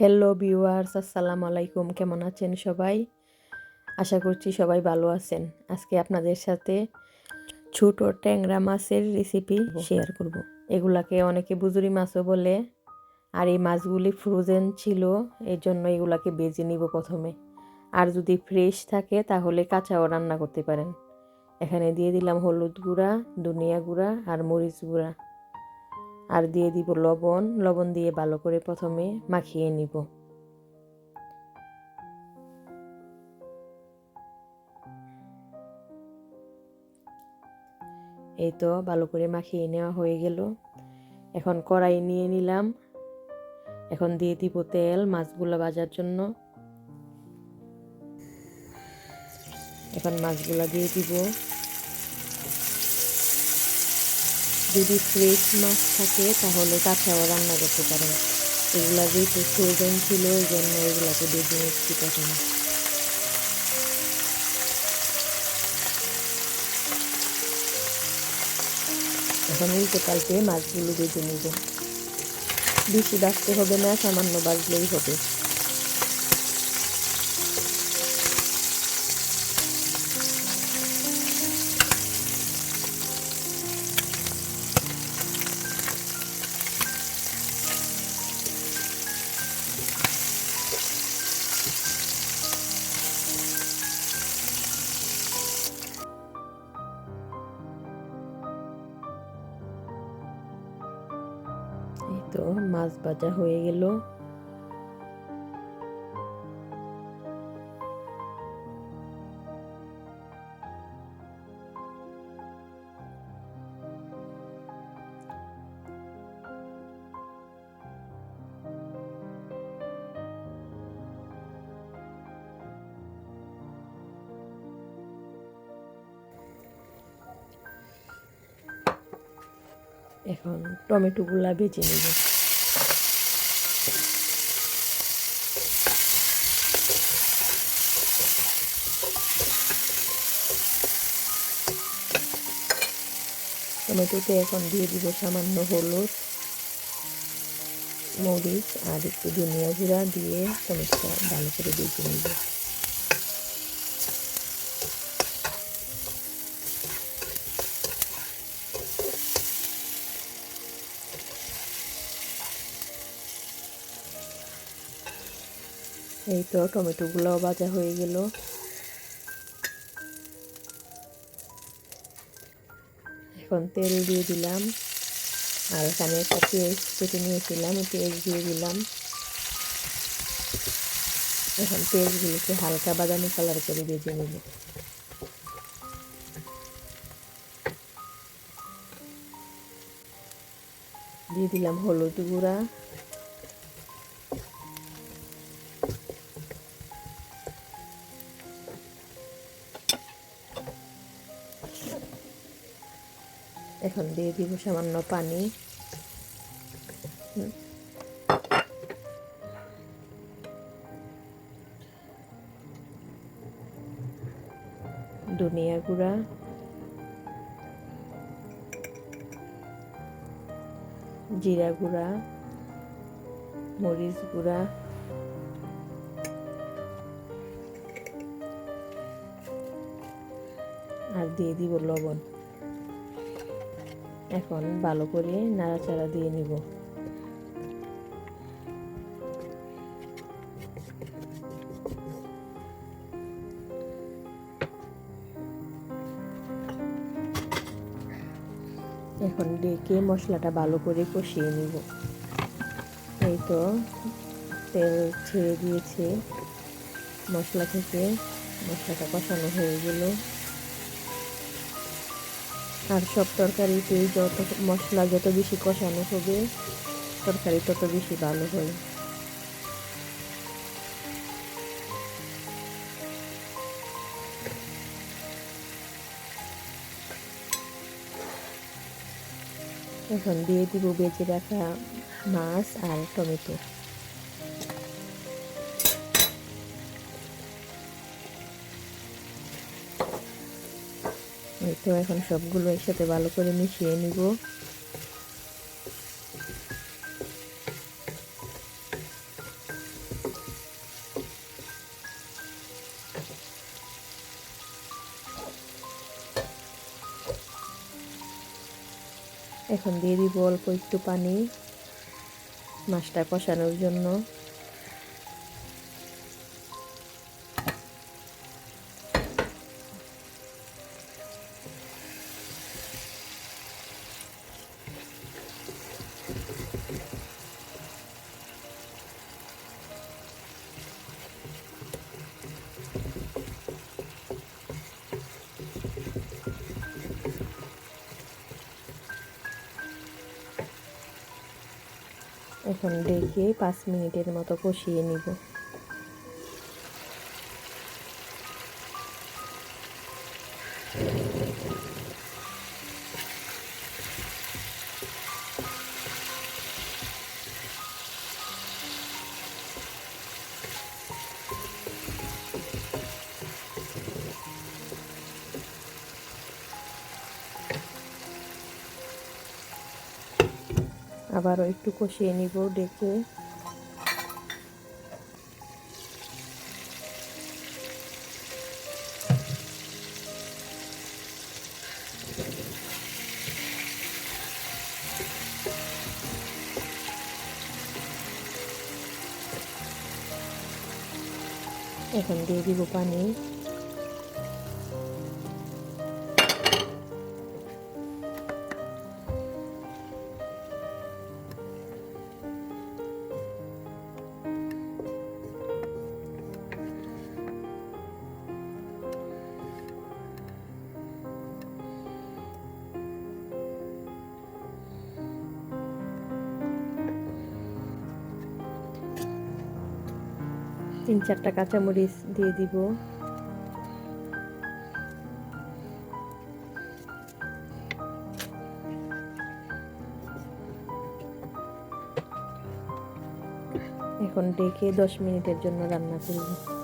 Hello viewers আসসালামু আলাইকুম। কেমন আছেন সবাই? আশা করছি সবাই ভালো আছেন। আজকে আপনাদের সাথে ছোট ট্যাংরা মাছের রেসিপি শেয়ার করব। এগুলাকে অনেকে বুজুরি মাছও বলে আর এই মাছগুলি ফ্রোজেন ছিল এই জন্য এগুলাকে বেজে নিব প্রথমে। আর যদি ফ্রেশ থাকে তাহলে কাঁচাও রান্না করতে পারেন। এখানে দিয়ে দিলাম হলুদ গুঁড়া ধনিয়া গুঁড়া আর মরিচ গুঁড়া। আর দিয়ে দিব লবণ। লবণ দিয়ে ভালো করে প্রথমে মাখিয়ে নিব। এই তো ভালো করে মাখিয়ে নেওয়া হয়ে গেল। এখন কড়াই নিয়ে নিলাম। এখন দিয়ে দিব তেল মাছগুলো ভাজার জন্য। এখন মাছগুলো দিয়ে দিব। যদি ফ্রেশ মাছ থাকে, তাহলে কাঁচাও রান্না করতে পারেন। এগুলা যেহেতু ফ্রোজেন ছিল ওই জন্য এগুলাকে বেজে নিচ্ছি প্রথমে এখন উল্টে পাল্টে মাছগুলো বেজে নিব। বেশি বাঁচতে হবে না, সামান্য বাজলেই হবে। মাছ ভাজা হয়ে গেল। এখন টমেটোগুলা বেজে নেব। টমেটোতে এখন দিয়ে দিব সামান্য হলুদ, মরিচ আর একটু ধনিয়া গুঁড়া দিয়ে টমেটোটা ভালো করে বেজে নেব। এই তো টমেটোগুলোও ভাজা হয়ে গেল। এখন তেল দিয়ে দিলাম। আর এখানে একটা পেঁয়াজ কেটে নিয়েছিলাম পেঁয়াজ দিয়ে দিলাম। এখন পেঁয়াজগুলোকে হালকা বাদামি কালার করে ভেজে নেব। দিয়ে দিলাম হলুদ গুঁড়া। এখন দিয়ে দিব সামান্য পানি। ধনিয়া গুঁড়া। জিরা গুঁড়া। মরিচ গুঁড়া। আর দিয়ে দিব লবণ। এখন ভালো করে নাড়াচাড়া দিয়ে নিব। এখন ডেকে মশলাটা ভালো করে কষিয়ে নিব। এই তো তেল ছেড়ে দিয়েছে। মশলা থেকে মশলাটা কষানো হয়ে গেল। আর সব তরকারিতে যত মশলা যত বেশি কষানো হবে, তরকারি তত বেশি ভালো হয়। এখন দিয়ে দিব বেজে রাখা মাছ আর টমেটো। এই তো এখন সবগুলো একসাথে ভালো করে মিশিয়ে নিব। এখন দিয়ে দিব অল্প একটু পানি মাছটা কষানোর জন্য। এখন ডেকে পাঁচ মিনিটের মতো কষিয়ে নিব। আবারও একটু কষিয়ে নিব ডেকে। এখন দিয়ে দিব পানি। তিন চারটা কাঁচামরিচ দিয়ে দিব। এখন ডেকে দশ মিনিটের জন্য রান্না করব।